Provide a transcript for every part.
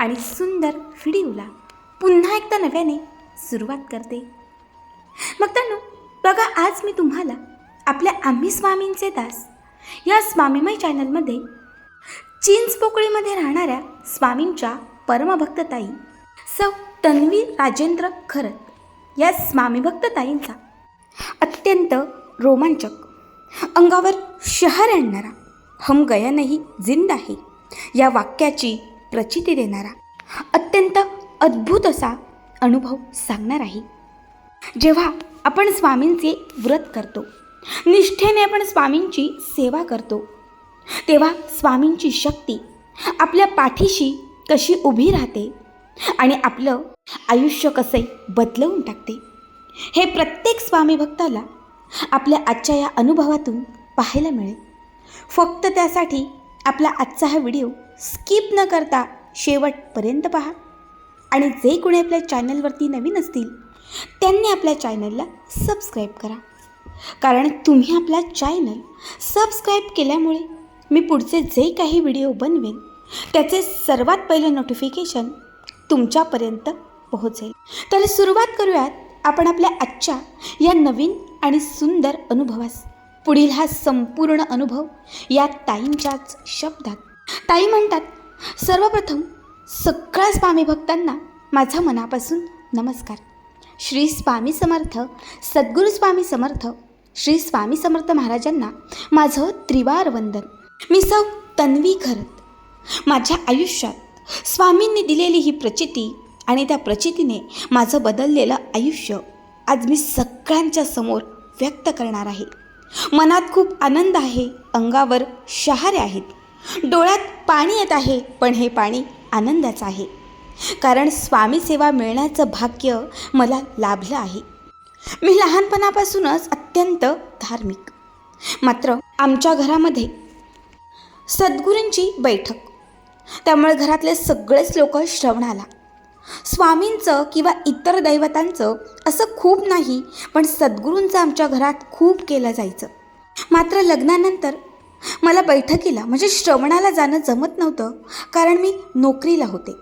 आणि सुंदर व्हिडिओला पुन्हा एकदा नव्याने सुरुवात करते. मग त्यांनो बघा आज मी तुम्हाला आपल्या आम्ही स्वामींचे दास या स्वामीमय चॅनलमध्ये चिंचपोकळीमध्ये राहणाऱ्या स्वामींच्या परमभक्तताई सौ तन्वी राजेंद्र खरत या स्वामीभक्तताईंचा अत्यंत रोमांचक अंगावर शहर आणणारा हम गया नाही जिंद आहे या वाक्याची प्रचिती देणारा अत्यंत अद्भुत असा अनुभव सांगणार आहे. जेव्हा आपण स्वामींचे व्रत करतो निष्ठेने आपण स्वामींची सेवा करतो तेव्हा स्वामींची शक्ती आपल्या पाठीशी कशी उभी राहते आणि आपलं आयुष्य कसे बदलवून टाकते हे प्रत्येक स्वामी भक्ताला आपल्या आजच्या या अनुभवातून पाहायला मिळेल. फक्त त्यासाठी आपला आजचा हा व्हिडिओ स्किप न करता शेवटपर्यंत पहा. आणि जे कोणी आपल्या चॅनलवरती नवीन असतील त्यांनी आपल्या चॅनलला सबस्क्राईब करा. कारण तुम्ही आपला चॅनल सबस्क्राईब केल्यामुळे मी पुढचे जे काही व्हिडिओ बनवेन त्याचे सर्वात पहिले नोटिफिकेशन तुमच्यापर्यंत पोहोचेल. तर सुरुवात करूयात आपण आपल्या आजच्या या नवीन आणि सुंदर अनुभवास. पुढील हा संपूर्ण अनुभव या ताईंच्याच शब्दात. ताई म्हणतात सर्वप्रथम सगळ्या स्वामी भक्तांना माझा मनापासून नमस्कार. श्री स्वामी समर्थ सद्गुरू स्वामी समर्थ श्री स्वामी समर्थ महाराजांना माझं त्रिवार वंदन. मी सौ तन्वी खरत माझ्या आयुष्यात स्वामींनी दिलेली ही प्रचिती आणि त्या प्रचितीने माझं बदललेलं आयुष्य आज मी सगळ्यांच्या समोर व्यक्त करणार आहे. मनात खूप आनंद आहे. अंगावर शहारे आहेत. डोळ्यात पाणी येत आहे पण हे पाणी आनंदाचं आहे. कारण स्वामी सेवा मिळण्याचं भाग्य मला लाभलं आहे. मी लहानपणापासूनच अत्यंत धार्मिक. मात्र आमच्या घरामध्ये सद्गुरूंची बैठक. त्यामुळे घरातले सगळेच लोक श्रवणाला. स्वामींचं किंवा इतर दैवतांचं असं खूप नाही पण सद्गुरूंचं आमच्या घरात खूप केलं जायचं. मात्र लग्नानंतर मला बैठकीला म्हणजे श्रवणाला जाणं जमत नव्हतं कारण मी नोकरीला होते.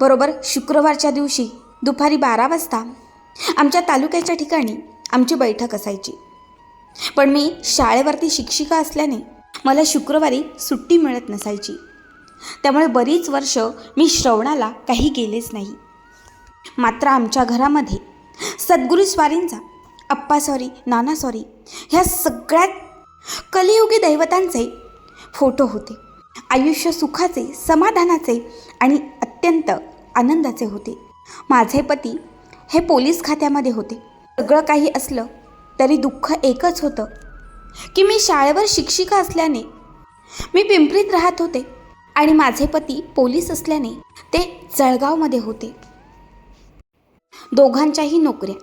बरोबर शुक्रवारच्या दिवशी दुपारी बारा वाजता आमच्या तालुक्याच्या ठिकाणी आमची बैठक असायची. पण मी शाळेवरती शिक्षिका असल्याने मला शुक्रवारी सुट्टी मिळत नसायची. त्यामुळे बरीच वर्ष मी श्रवणाला काही गेलेच नाही. मात्र आमच्या घरामध्ये सद्गुरू स्वारींचा अप्पा सॉरी नाना सॉरी ह्या सगळ्यात कलियुगी दैवतांचे फोटो होते. आयुष्य सुखाचे समाधानाचे आणि अत्यंत आनंदाचे होते. माझे पती हे पोलीस खात्यामध्ये होते. सगळं काही असलं तरी दुःख एकच होतं की मी शाळेवर शिक्षिका असल्याने मी पिंपरीत राहत होते. आणि माझे पती पोलीस असल्याने ते जळगावमध्ये होते. दोघांच्याही नोकऱ्या.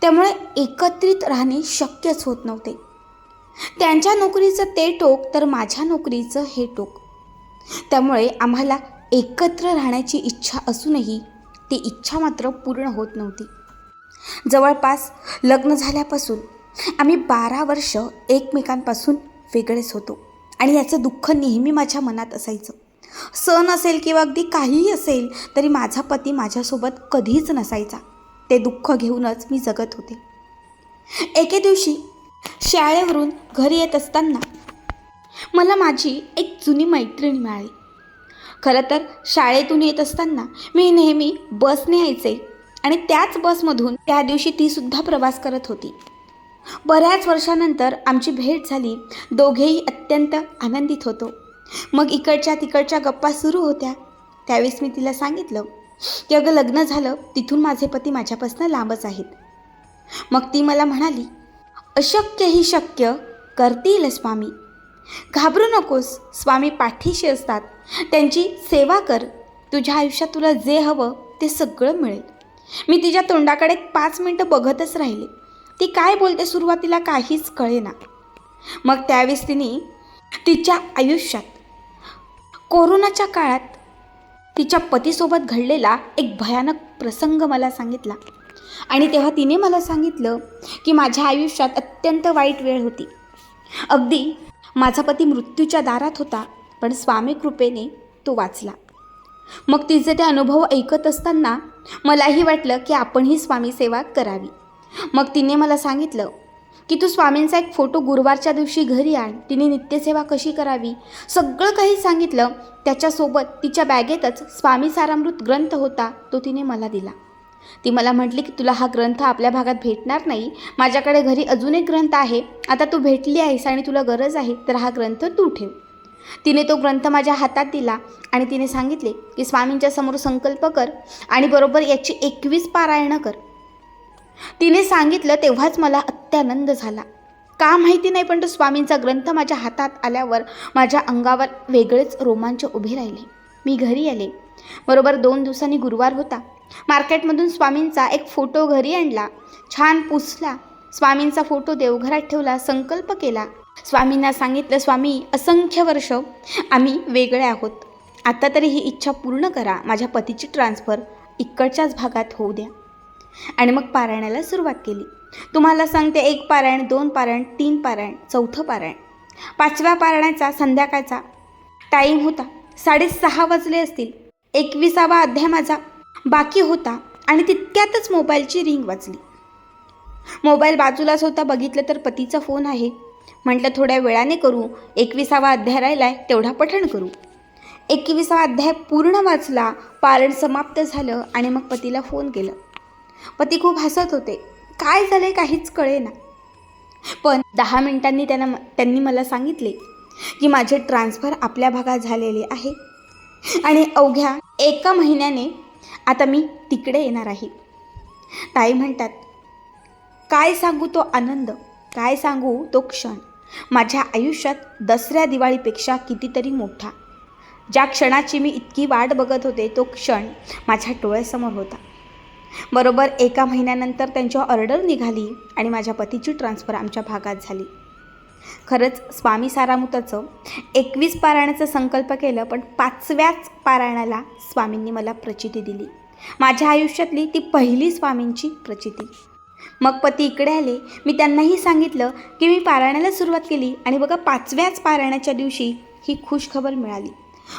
त्यामुळे एकत्रित राहणे शक्यच होत नव्हते. त्यांच्या नोकरीचं ते टोक तर माझ्या नोकरीचं हे टोक. त्यामुळे आम्हाला एकत्र राहण्याची इच्छा असूनही ती इच्छा मात्र पूर्ण होत नव्हती. जवळपास लग्न झाल्यापासून आम्ही बारा वर्ष एकमेकांपासून वेगळेच होतो. आणि याचं दुःख नेहमी माझ्या मनात असायचं. सण असेल किंवा अगदी काहीही असेल तरी माझा पती माझ्यासोबत कधीच नसायचा. ते दुःख घेऊनच मी जगत होते. एके दिवशी शाळेवरून घरी येत असताना मला माझी एक जुनी मैत्रीण मिळाली. खरं तर शाळेतून येत असताना मी नेहमी बसने यायचे आणि त्याच बसमधून त्या दिवशी तीसुद्धा प्रवास करत होती. बऱ्याच वर्षानंतर आमची भेट झाली. दोघेही अत्यंत आनंदित होतो. मग इकडच्या तिकडच्या गप्पा सुरू होत्या. त्यावेळेस मी तिला सांगितलं की अगं लग्न झालं. तिथून माझे पती माझ्यापासून लांबच आहेत. मग ती मला म्हणाली अशक्य ही शक्य. करतील स्वामी. घाबरू नकोस. स्वामी पाठीशी असतात. त्यांची सेवा कर. तुझ्या आयुष्यात तुला जे हवं ते सगळं मिळेल. मी तिच्या तोंडाकडे पाच मिनटं बघतच राहिले. ती काय बोलते सुरुवातीला काहीच कळेना. मग त्यावेळेस तिने तिच्या आयुष्यात कोरोनाच्या काळात तिच्या पतीसोबत घडलेला एक भयानक प्रसंग मला सांगितला. आणि तेव्हा तिने मला सांगितलं की माझ्या आयुष्यात अत्यंत वाईट वेळ होती. अगदी माझा पती मृत्यूच्या दारात होता पण स्वामी कृपेने तो वाचला. मग तिचे ते अनुभव ऐकत असताना मलाही वाटलं की आपणही स्वामी सेवा करावी. मग तिने मला सांगितलं की तू स्वामींचा एक फोटो गुरुवारच्या दिवशी घरी आण. तिने नित्यसेवा कशी करावी? सगळं काही सांगितलं. त्याच्यासोबत तिच्या बॅगेतच स्वामी सारामृत ग्रंथ होता तो तिने मला दिला. ती मला म्हटली की तुला हा ग्रंथ आपल्या भागात भेटणार नाही. माझ्याकडे घरी अजून एक ग्रंथ आहे. आता तू भेटली आहेस आणि तुला गरज आहे तर हा ग्रंथ तू ठेव. तिने तो ग्रंथ माझ्या हातात दिला आणि तिने सांगितले की स्वामींच्या समोर संकल्प कर आणि बरोबर याची एकवीस पारायणं कर. तिने सांगितलं तेव्हाच मला अत्यानंद झाला. का माहिती नाही पण तो स्वामींचा ग्रंथ माझ्या हातात आल्यावर माझ्या अंगावर वेगळेच रोमांच उभे राहिले. मी घरी आले. बरोबर दोन दिवसांनी गुरुवार होता. मार्केटमधून स्वामींचा एक फोटो घरी आणला. छान पुसला. स्वामींचा फोटो देवघरात ठेवला संकल्प केला. स्वामींना सांगितलं स्वामी असंख्य वर्ष आम्ही वेगळे आहोत. आता तरी ही इच्छा पूर्ण करा. माझ्या पतीची ट्रान्सफर इकडच्याच भागात होऊ द्या. आणि मग पारायणाला सुरुवात केली. तुम्हाला सांगते एक पारायण दोन पारायण तीन पारायण चौथं पारायण. पाचव्या पारायणाचा संध्याकाळचा टाईम होता. साडेसहा वाजले असतील. एकविसावा अध्याय माझा बाकी होता आणि तितक्यातच मोबाईलची रिंग वाजली. मोबाईल बाजूलाच होता बघितलं तर पतीचा फोन आहे. म्हटलं थोड्या वेळाने करू. एकविसावा अध्याय राहिलाय तेवढा पठण करू. एकविसावा अध्याय पूर्ण वाचला. पारण समाप्त झालं आणि मग पतीला फोन केलं. पती खूप हसत होते. काय झाले काहीच कळेना. पण दहा मिनिटांनी त्यांना त्यांनी मला सांगितले की माझे ट्रान्सफर आपल्या भागात झालेले आहे. आणि अवघ्या एका महिन्याने आता मी तिकडे येणार आहे. ताई म्हणतात काय सांगू तो आनंद? काय सांगू तो क्षण? माझ्या आयुष्यात दसऱ्या दिवाळीपेक्षा कितीतरी मोठा. ज्या क्षणाची मी इतकी वाट बघत होते तो क्षण माझ्या डोळ्यासमोर होता. बरोबर एका महिन्यानंतर त्यांची ऑर्डर निघाली आणि माझ्या पतीची ट्रान्सफर आमच्या भागात झाली. खरंच स्वामी सारामुताचं एकवीस पारायणाचा संकल्प केलं पण पाचव्याच पारायणाला स्वामींनी मला प्रचिती दिली. माझ्या आयुष्यातली ती पहिली स्वामींची प्रचिती. मग पती इकडे आले. मी त्यांनाही सांगितलं की मी पारायणाला सुरुवात केली आणि बघा पाचव्याच पारायणाच्या दिवशी ही खुश खबर मिळाली.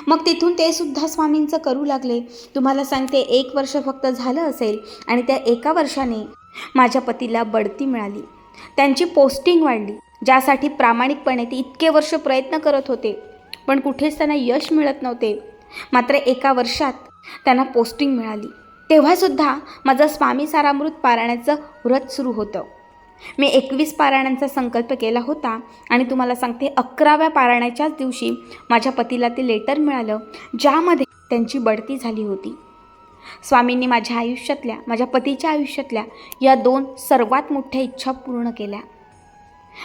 मग तिथून ते सुद्धा स्वामींचं करू लागले. तुम्हाला सांगते एक वर्ष फक्त झालं असेल आणि त्या एका वर्षाने माझ्या पतीला बढती मिळाली. त्यांची पोस्टिंग वाढली ज्यासाठी प्रामाणिकपणे ते इतके वर्ष प्रयत्न करत होते पण कुठेच त्यांना यश मिळत नव्हते. मात्र एका वर्षात त्यांना पोस्टिंग मिळाली. तेव्हासुद्धा माझं स्वामी सारामृत पारायणाचं व्रत सुरू होतं. मी एकवीस पारायणांचा संकल्प केला होता आणि तुम्हाला सांगते अकराव्या पारायणाच्याच दिवशी माझ्या पतीला ते लेटर मिळालं ज्यामध्ये त्यांची बढती झाली होती. स्वामींनी माझ्या आयुष्यातल्या माझ्या पतीच्या आयुष्यातल्या या दोन सर्वात मोठ्या इच्छा पूर्ण केल्या.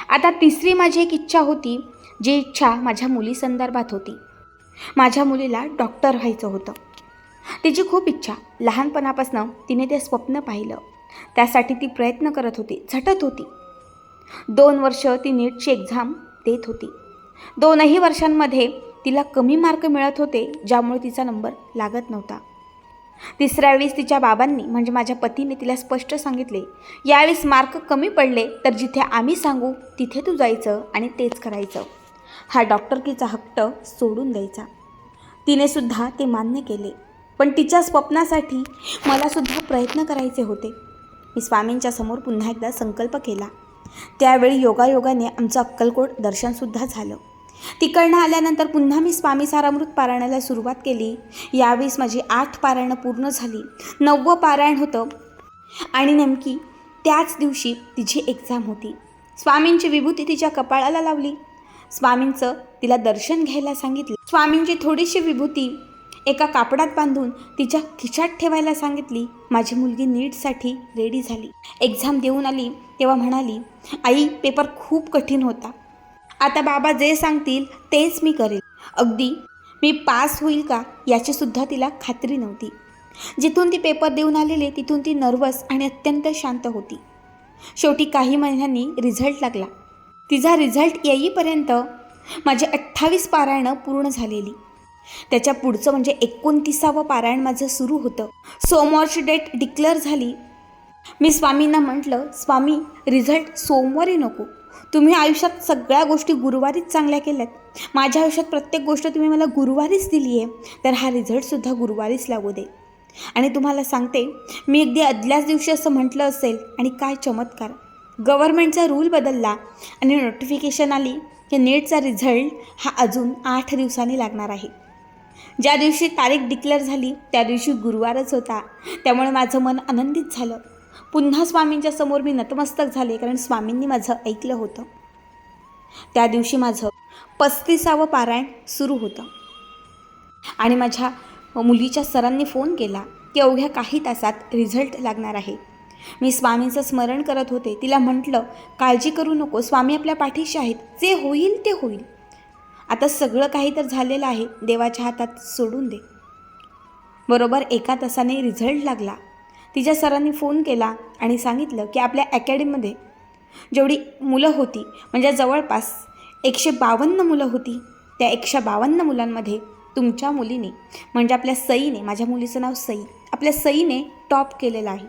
आता तिसरी माझी एक इच्छा होती जी इच्छा माझ्या मुलीसंदर्भात होती. माझ्या मुलीला डॉक्टर व्हायचं होतं. तिची खूप इच्छा. लहानपणापासून तिने ते स्वप्न पाहिलं. त्यासाठी ती प्रयत्न करत होती झटत होती. दोन वर्ष ती नीटची एक्झाम देत होती. दोनही वर्षांमध्ये तिला कमी मार्क मिळत होते ज्यामुळे तिचा नंबर लागत नव्हता. तिसऱ्या वेळेस तिच्या बाबांनी म्हणजे माझ्या पतीने तिला स्पष्ट सांगितले यावेळेस मार्क कमी पडले तर जिथे आम्ही सांगू तिथे तू जायचं आणि तेच करायचं हा डॉक्टरकीचा हट्ट सोडून द्यायचा. तिने सुद्धा ते मान्य केले. पण तिच्या स्वप्नासाठी मलासुद्धा प्रयत्न करायचे होते. मी स्वामींच्या समोर पुन्हा एकदा संकल्प केला. त्यावेळी योगायोगाने आमचं अक्कलकोट दर्शनसुद्धा झालं. तिकडनं आल्यानंतर पुन्हा मी स्वामी सारामृत पारायणाला सुरुवात केली. यावेळेस माझी आठ पारायणं पूर्ण झाली. नववं पारायण होतं. आणि नेमकी त्याच दिवशी तिची एक्झाम होती. स्वामींची विभूती तिच्या कपाळाला लावली. स्वामींचं तिला दर्शन घ्यायला सांगितलं. स्वामींची थोडीशी विभूती एका कापडात बांधून तिच्या खिशात ठेवायला सांगितली. माझी मुलगी नीटसाठी रेडी झाली. एक्झाम देऊन आली तेव्हा म्हणाली आई पेपर खूप कठीण होता. आता बाबा जे सांगतील तेच मी करेल. अगदी मी पास होईल का याचीसुद्धा तिला खात्री नव्हती. जिथून ती पेपर देऊन आलेले तिथून ती नर्वस आणि अत्यंत शांत होती. शेवटी काही महिन्यांनी रिझल्ट लागला. तिचा रिझल्ट येईपर्यंत माझी अठ्ठावीस पारायणं पूर्ण झालेली. त्याच्या पुढचं म्हणजे एकोणतीसावं पारायण माझं सुरू होतं. सोमवारची डेट डिक्लेअर झाली. मी स्वामींना म्हटलं स्वामी रिझल्ट सोमवारी नको. तुम्ही आयुष्यात सगळ्या गोष्टी गुरुवारीच चांगल्या केल्यात. माझ्या आयुष्यात प्रत्येक गोष्ट तुम्ही मला गुरुवारीच दिली आहे तर हा रिझल्टसुद्धा गुरुवारीच लागू दे. आणि तुम्हाला सांगते मी अगदी आदल्याच दिवशी असं म्हटलं असेल आणि काय चमत्कार. गव्हर्मेंटचा रूल बदलला आणि नोटिफिकेशन आली की नेटचा रिझल्ट हा अजून आठ दिवसांनी लागणार आहे. ज्या दिवशी तारीख डिक्लेअर झाली त्या दिवशी गुरुवारच होता. त्यामुळे माझं मन आनंदित झालं. पुन्हा स्वामींच्या समोर मी नतमस्तक झाले कारण स्वामींनी माझं ऐकलं होतं. त्या दिवशी माझं पस्तीसावं पारायण सुरू होतं. आणि माझ्या मुलीच्या सरांनी फोन केला की अवघ्या काही तासात रिझल्ट लागणार आहे. मी स्वामींचं स्मरण करत होते. तिला म्हटलं काळजी करू नको स्वामी आपल्या पाठीशी आहेत. जे होईल ते होईल. आता सगळं काही तर झालेलं आहे. देवाच्या हातात सोडून दे. बरोबर एका तासाने रिझल्ट लागला. तिच्या सरांनी फोन केला आणि सांगितलं की आपल्या अकॅडमीमध्ये जेवढी मुलं होती म्हणजे जवळपास एकशे बावन्न मुलं होती त्या एकशे बावन्न मुलांमध्ये तुमच्या मुलीने म्हणजे आपल्या सईने माझ्या मुलीचं नाव सई आपल्या सईने टॉप केलेलं आहे.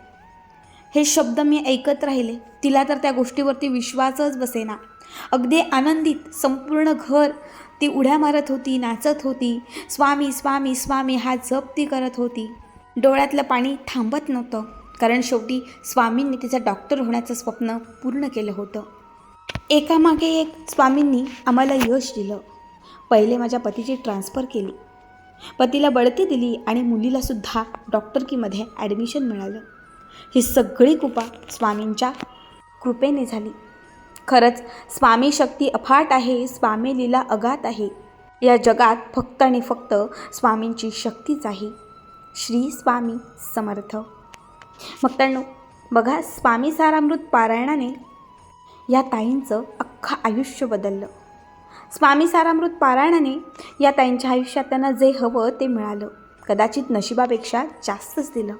हे शब्द मी ऐकत राहिले. तिला तर त्या गोष्टीवरती विश्वासच बसेना. अगदी आनंदित संपूर्ण घर ती उड्या मारत होती नाचत होती. स्वामी स्वामी स्वामी हा जप ती करत होती. डोळ्यातलं पाणी थांबत नव्हतं. कारण शेवटी स्वामींनी तिचं डॉक्टर होण्याचं स्वप्न पूर्ण केलं होतं. एकामागे एक स्वामींनी आम्हाला यश दिलं. पहिले माझ्या पतीची ट्रान्सफर केली. पतीला बढती दिली आणि मुलीलासुद्धा डॉक्टरकीमध्ये ॲडमिशन मिळालं. ही सगळी कृपा स्वामींच्या कृपेने झाली. खरंच स्वामी शक्ती अफाट आहे स्वामी लीला अगात आहे. या जगात फक्त आणि फक्त स्वामींची शक्तीच आहे. श्री स्वामी समर्थ. भक्तांनो बघा स्वामी सारामृत पारायणाने या ताईंचं अख्खं आयुष्य बदललं. स्वामी सारामृत पारायणाने या ताईंच्या आयुष्यात त्यांना जे हवं ते मिळालं. कदाचित नशिबापेक्षा जास्तच दिलं.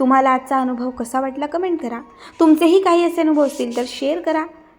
तुम्हाला आजचा अनुभव कसा वाटला कमेंट करा. तुमचेही काही असे अनुभव असतील तर शेअर करा.